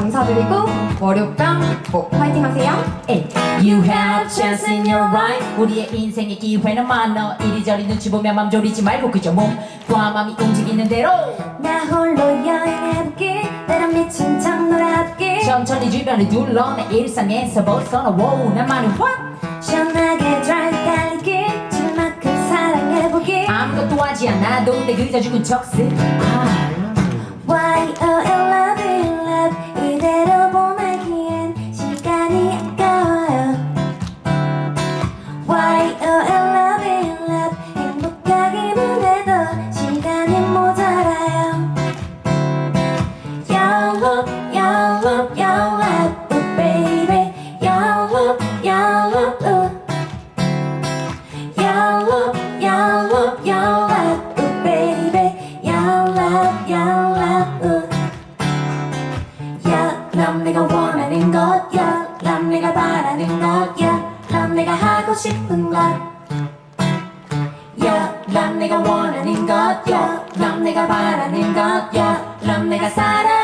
감사드리고 월요병 꼭 파이팅 하세요. Hey, You have chance in your life. 우리의 인생의 기회는 많아. 이리저리 눈치 보며 맘 졸이지 말고 그저 몸과 맘이 움직이는 대로. 나 홀로 여행해볼게. 나랑 미친 척 놀아볼게. 천천히 주변을 둘러 내 일상에서 벗어나. wow 나만은 what 시원하게 드라이브 달리기 죽을 만큼 사랑해보게. 아무것도 하지 않아도 내 그저 죽은 척스. 아, Y-O-L-Love Your love 내가 원하는 것, love 내가 바라는 것, love 내가 하고 싶은 것. Love 내가 원하는 것, love 내가 바라는 것, love 내가 사랑하는